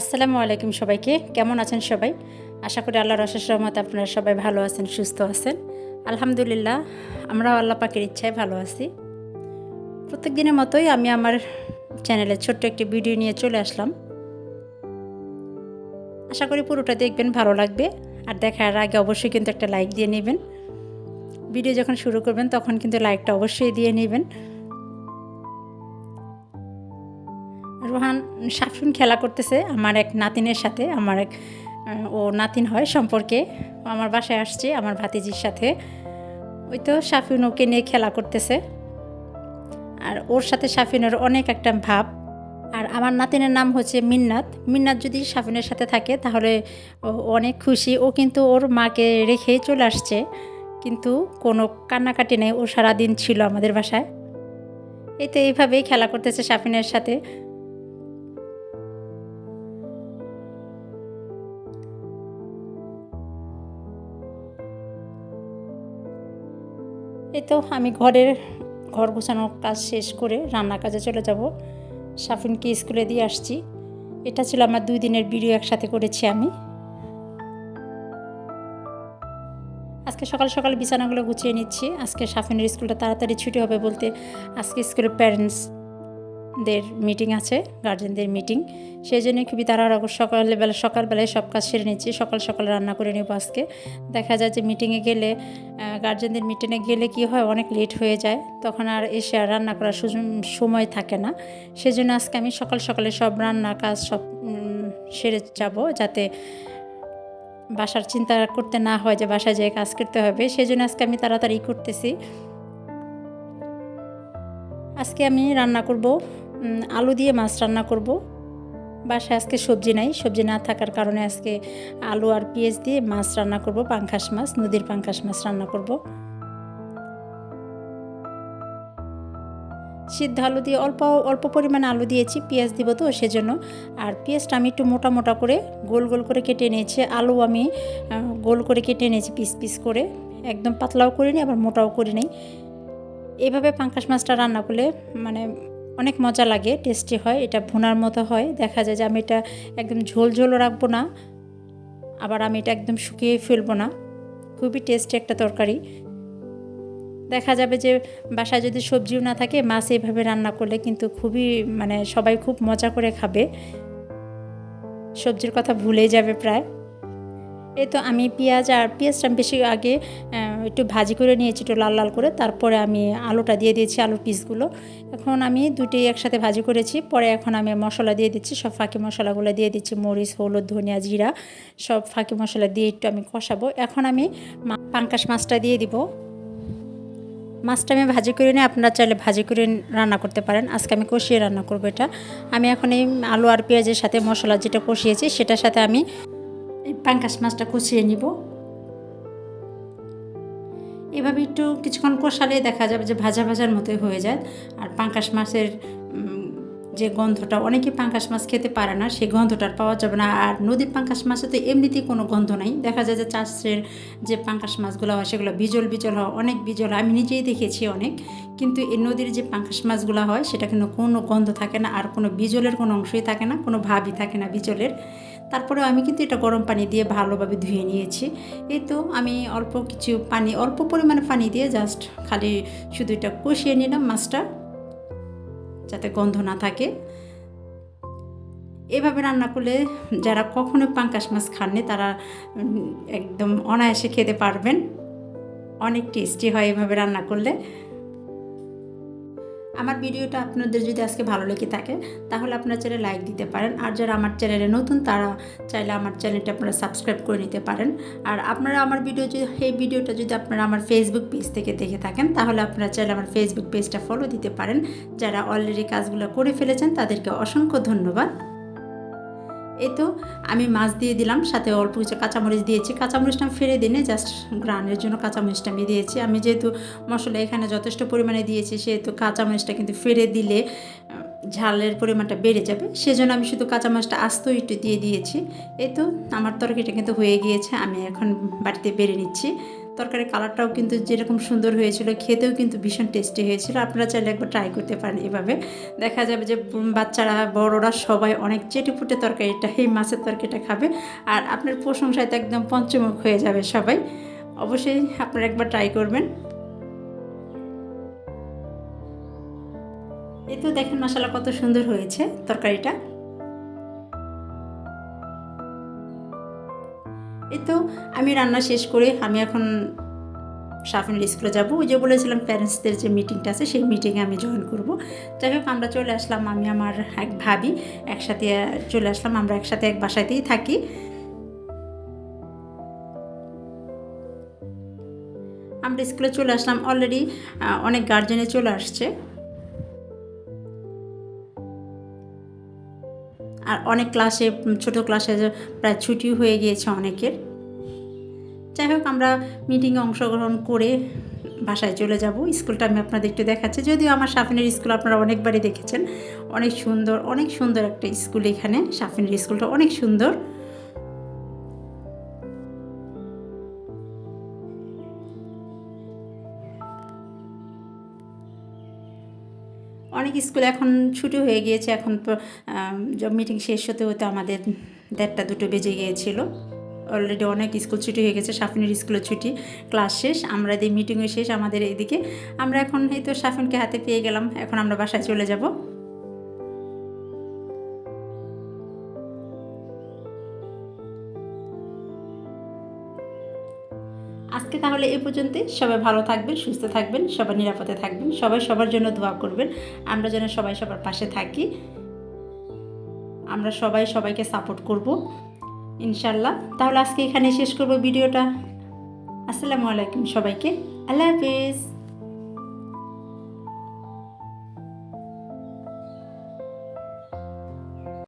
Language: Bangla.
আসসালামু আলাইকুম সবাইকে। কেমন আছেন সবাই? আশা করি আল্লাহর অশেষ রহমত আপনারা সবাই ভালো আছেন, সুস্থ আছেন। আলহামদুলিল্লাহ, আমরাও আল্লাহ পাকের ইচ্ছায় ভালো আছি। প্রত্যেক দিনের মতোই আমি আমার চ্যানেলে ছোট্ট একটি ভিডিও নিয়ে চলে আসলাম। আশা করি পুরোটা দেখবেন, ভালো লাগবে। আর দেখার আগে অবশ্যই কিন্তু একটা লাইক দিয়ে নেবেন। ভিডিও যখন শুরু করবেন, তখন কিন্তু লাইকটা অবশ্যই দিয়ে নেবেন। সাফিন খেলা করতেছে আমার এক নাতিনের সাথে, আমার এক ও নাতিন হয় সম্পর্কে। আমার বাসায় আসছে আমার ভাতিজির সাথে। ওই তো সাফিন ওকে নিয়ে খেলা করতেছে। আর ওর সাথে সাফিনের অনেক একটা ভাব। আর আমার নাতিনের নাম হচ্ছে মিন্নাত। মিন্নাত যদি সাফিনের সাথে থাকে তাহলে ও অনেক খুশি। ও কিন্তু ওর মাকে রেখেই চলে আসছে। কিন্তু কোনো কান্নাকাটি নেই। ও সারাদিন ছিল আমাদের বাসায়। এই তো এইভাবেই খেলা করতেছে সাফিনের সাথে। এই তো আমি ঘরের, ঘর গোছানোর কাজ শেষ করে রান্নার কাজে চলে যাব। সাফিনকে স্কুলে দিয়ে আসছি। এটা ছিল আমার দুই দিনের ভিডিও একসাথে করেছি আমি। আজকে সকাল সকাল বিছানাগুলো গুছিয়ে নিচ্ছি। আজকে সাফিনের স্কুলটা তাড়াতাড়ি ছুটি হবে বলতে আজকে স্কুলের প্যারেন্টসদের মিটিং আছে গার্জেনদের মিটিং সেই জন্য খুবই তাড়াহুড়া সকালবেলা সকালবেলায় সব কাজ সেরে নিচ্ছি। সকাল সকাল রান্না করে নেব আজকে। দেখা যায় যে মিটিংয়ে গেলে গার্জেনদের মিটিংয়ে গেলে কি হয়, অনেক লেট হয়ে যায়। তখন আর এসে আর রান্না করার সময় থাকে না। সেজন্য আজকে আমি সকাল সকালে সব রান্না কাজ সব সেরে যাব যাতে বাসার চিন্তা করতে না হয় যে বাসায় যেয়ে কাজ করতে হবে। সেজন্য আজকে আমি তাড়াতাড়ি করতেছি। আজকে আমি রান্না করব আলু দিয়ে মাছ রান্না করব। বাসায় আজকে সবজি নাই। সবজি না থাকার কারণে আজকে আলু আর পেঁয়াজ দিয়ে মাছ রান্না করব, পাঙ্খাস মাছ, নদীর পাঙ্খাস মাছ রান্না করব। সিদ্ধ আলু দিয়ে অল্প অল্প পরিমাণে আলু দিয়েছি, পেঁয়াজ দিব তো সেজন্য। আর পেঁয়াজটা আমি একটু মোটা মোটা করে গোল গোল করে কেটে নিয়েছি। আলু আমি গোল করে কেটে নিয়েছি পিস পিস করে। একদম পাতলাও করিনি, আবার মোটাও করি নাই এইভাবে পাঙ্কাশ মাছটা রান্না করলে মানে অনেক মজা লাগে টেস্টি হয়, এটা ভুনার মতো হয়। দেখা যায় যে আমি এটা একদম ঝোল ঝোলও রাখব না, আবার আমি এটা একদম শুকিয়ে ফেলব না। খুবই টেস্টি একটা তরকারি। দেখা যাবে যে বাসায় যদি সবজিও না থাকে, মাছ এইভাবে রান্না করলে কিন্তু খুবই মানে সবাই খুব মজা করে খাবে। সবজির কথা ভুলেই যাবে প্রায়। এই তো আমি পেঁয়াজ আর, পেঁয়াজটা বেশি আগে একটু ভাজি করে নিয়েছি, একটু লাল লাল করে। তারপরে আমি আলুটা দিয়ে দিয়েছি আলুর পিসগুলো। এখন আমি দুটি একসাথে ভাজি করেছি। পরে এখন আমি মশলা দিয়ে দিচ্ছি, সব ফাঁকি মশলাগুলো দিয়ে দিচ্ছি। মরিচ, হলুদ, ধনিয়া, জিরা, সব ফাঁকি মশলা দিয়ে একটু আমি কষাবো। এখন আমি পাঙ্কাশ মাছটা দিয়ে দিব। মাছটা আমি ভাজি করে নিয়ে আপনারা চাইলে ভাজি করে রান্না করতে পারেন। আজকে আমি কষিয়ে রান্না করব এটা। আমি এখন এই আলু আর পেঁয়াজের সাথে মশলা যেটা কষিয়েছি, সেটার সাথে আমি পাঙ্কাশ মাছটা কষিয়ে নিব। এভাবে একটু কিছুক্ষণ কষালে দেখা যাবে যে ভাজা ভাজার মতোই হয়ে যায়। আর পাঙ্কাশ মাছের যে গন্ধটা, অনেকে পাঙ্কাশ মাছ খেতে পারে না, সেই গন্ধটা পাওয়া যাবে না। আর নদীর পাঙ্কাশ মাছে তো এমনিতেই কোনো গন্ধ নাই। দেখা যায় যে চাষের যে পাঙ্কাশ মাছগুলো হয়, সেগুলো বিজল বিজল হয়, অনেক বিজল আমি নিজেই দেখেছি অনেক। কিন্তু এই নদীর যে পাঙ্কাশ মাছগুলো হয়, সেটা কিন্তু কোনো গন্ধ থাকে না, আর কোনো বিজলের কোনো অংশই থাকে না, কোনো ভাবই থাকে না বিজলের। তারপরে আমি কিন্তু এটা গরম পানি দিয়ে ভালোভাবে ধুয়ে নিয়েছি। এই তো আমি অল্প কিছু পানি, অল্প পরিমাণে পানি দিয়ে জাস্ট খালি শুধু এটা কষিয়ে নিলাম মাছটা, যাতে গন্ধ না থাকে। এভাবে রান্না করলে যারা কখনো পাঙ্কাশ মাছ খাননি, তারা একদম অনায়াসে খেতে পারবেন। অনেক টেস্টি হয় এভাবে রান্না করলে। আমার ভিডিওটা আপনাদের যদি আজকে ভালো লেগে থাকে, তাহলে আপনার চ্যানেলে লাইক দিতে পারেন। আর যারা আমার চ্যানেলে নতুন, তারা চাইলে আমার চ্যানেলটা আপনারা সাবস্ক্রাইব করে নিতে পারেন। আর আপনারা আমার ভিডিও যদি, এই ভিডিওটা যদি আপনারা আমার ফেসবুক পেজ থেকে দেখে থাকেন, তাহলে আপনারা চাইলে আমার ফেসবুক পেজটা ফলো দিতে পারেন। যারা অলরেডি কাজগুলো করে ফেলেছেন, তাদেরকে অসংখ্য ধন্যবাদ। এই তো, আমি মাছ দিয়ে দিলাম, সাথে অল্প কিছু কাঁচামরিচ দিয়েছি। কাঁচামরিচটা আমি ফেলে দিনে জাস্ট গ্রানের জন্য কাঁচামরিচটা আমি দিয়েছি। আমি যেহেতু মশলা এখানে যথেষ্ট পরিমাণে দিয়েছি, সেহেতু কাঁচামরিচটা কিন্তু ফেলে দিলে ঝালের পরিমাণটা বেড়ে যাবে। সেজন্য আমি শুধু কাঁচা মাছটা আস্ত একটু দিয়ে দিয়েছি। এই তো আমার তরকারিটা কিন্তু হয়ে গিয়েছে, আমি এখন বাড়িতে বেড়ে নিচ্ছি। তরকারির কালারটাও কিন্তু যেরকম সুন্দর হয়েছিল, খেতেও কিন্তু ভীষণ টেস্টি হয়েছিল। আপনারা চাইলে একবার ট্রাই করতে পারেন এভাবে। দেখা যাবে যে বাচ্চারা, বড়রা সবাই অনেক চেটেপুটে তরকারিটা, এই মাছের তরকারিটা খাবে। আর আপনার প্রশংসায় তো একদম পঞ্চমুখ হয়ে যাবে সবাই। অবশ্যই আপনারা একবার ট্রাই করবেন। তো দেখেন মশলা কত সুন্দর হয়েছে তরকারিটা। এই তো আমি রান্না শেষ করে আমি এখন সাফিনের স্কুলে যাব। ওই যে বলেছিলাম প্যারেন্টসদের যে মিটিংটা আছে, সেই মিটিংয়ে আমি জয়েন করব। যাই হোক, আমরা চলে আসলাম আমি, আমার এক ভাবি একসাথে চলে আসলাম, আমরা একসাথে এক বাসাতেই থাকি। আমরা স্কুলে চলে আসলাম অলরেডি অনেক গার্জেনে চলে আসছে। আর অনেক ক্লাসে, ছোট ক্লাসে প্রায় ছুটি হয়ে গিয়েছে অনেকের। যাই হোক, আমরা মিটিংয়ে অংশগ্রহণ করে বাসায় চলে যাব। স্কুলটা আমি আপনাদের একটু দেখাচ্ছি। যদিও আমার সাফিনের স্কুল আপনারা অনেকবারই দেখেছেন। অনেক সুন্দর অনেক সুন্দর একটা স্কুল এখানে। সাফিনের স্কুলটা অনেক সুন্দর। অনেক স্কুল এখন ছুটি হয়ে গিয়েছে, এখন মিটিং শেষ হতে হতে আমাদের দেড়টা দুটো বেজে গিয়েছিল। অলরেডি অনেক স্কুল ছুটি হয়ে গেছে সাফিনের স্কুলের ছুটি, ক্লাস শেষ, আমরা এই মিটিংয়ে শেষ, আমাদের এইদিকে আমরা এখন এই তো সাফিনকে হাতে পেয়ে গেলাম, এখন আমরা বাসায় চলে যাব। আজকে তাহলে এ পর্যন্তই। সবাই ভালো থাকবেন, সুস্থ থাকবেন সবাই নিরাপদে থাকবেন, সবাই সবার জন্য দোয়া করবেন। আমরা যেন সবাই সবার পাশে থাকি। আমরা সবাই সবাইকে সাপোর্ট করব ইনশাল্লাহ তাহলে আজকে এখানে শেষ করব ভিডিওটা। আসসালামু আলাইকুম সবাইকে। আল্লাহ হাফিজ।